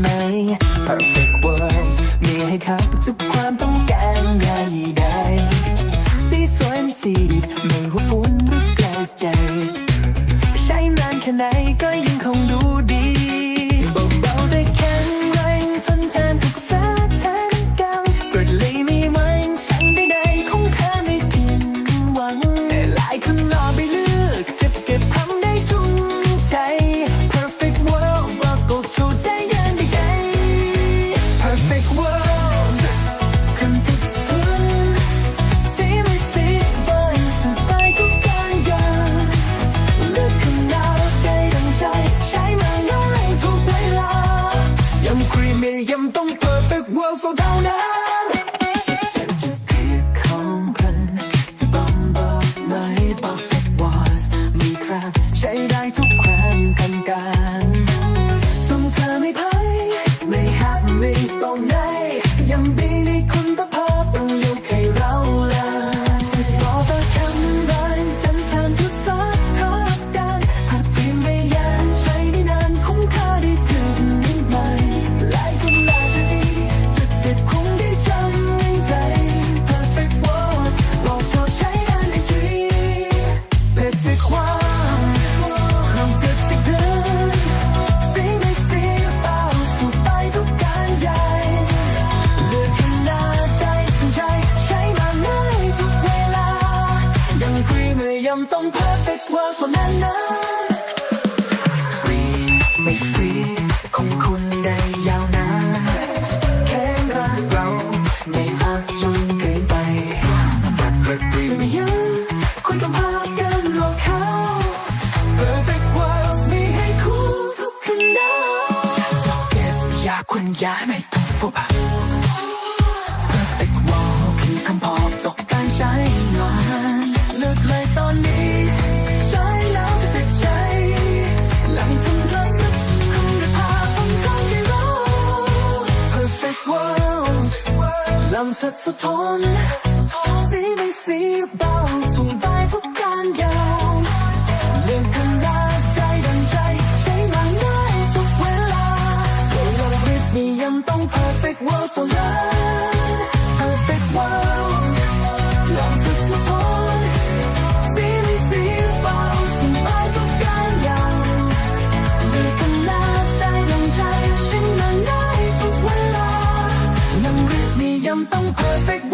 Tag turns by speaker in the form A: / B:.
A: ไหม Perfect worlds มีให้ครับทุกความต้องการใดใดสีสวยมีสีดีไม่ว่าฝนหรือไกลใจ ใช้นานแค่ไหนก็ยังคงดูดี million, don't perfect world, so that ยังต้อง perfect world ส่วนนั้นนะ Sweet ไม่ sweet ของคุณได้ยาวนานแค่รักเราไม่อาจจนเกินไป Perfect dream ไม่ยืคุณต้องพากันโลกเขา Perfect world มีให้คู่ทุกคืนนะเก็บยาคุณยาไม่ต้องพบปะ Sunset's so torn, see me see you bounce dầm tông perfect